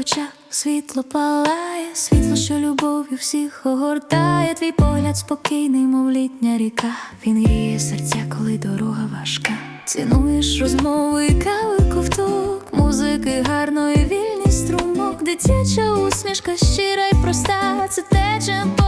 Очах світло палає, світло, що любов'ю всіх огортає. Твій погляд спокійний, мов літня ріка. Він гріє серця, коли дорога важка. Цінуєш розмови, кави ковток, музики гарної, струмок, дитяча усмішка щира й проста. Це те, чим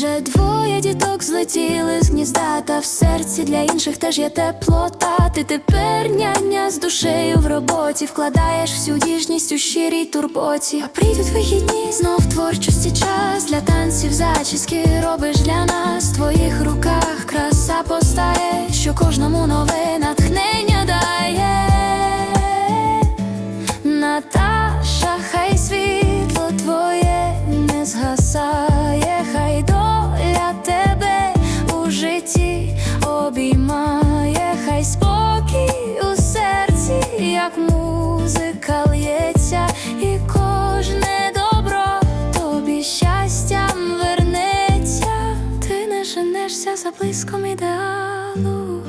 Вже двоє діток злетіли з гнізда, та в серці для інших теж є теплота. Ти тепер няня з душею в роботі, вкладаєш всю ніжність у щирій турботі. А прийдуть вихідні, знов творчості час для танців, зачіски робиш для нас. В твоїх руках краса постає, що кожному нове натхнення дає. Наташа, хай світло твоє не згасає, хай женешся за блиском ідеалу.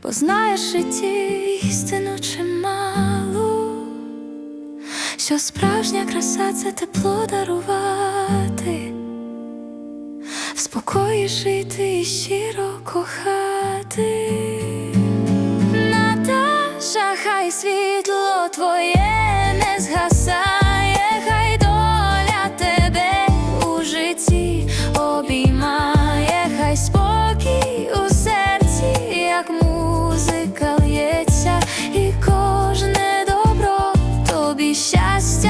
Познаєш житті істину чималу, що справжня краса це тепло дарувати, в спокої жити і щиро кохати. Наташа, хай світло твоє last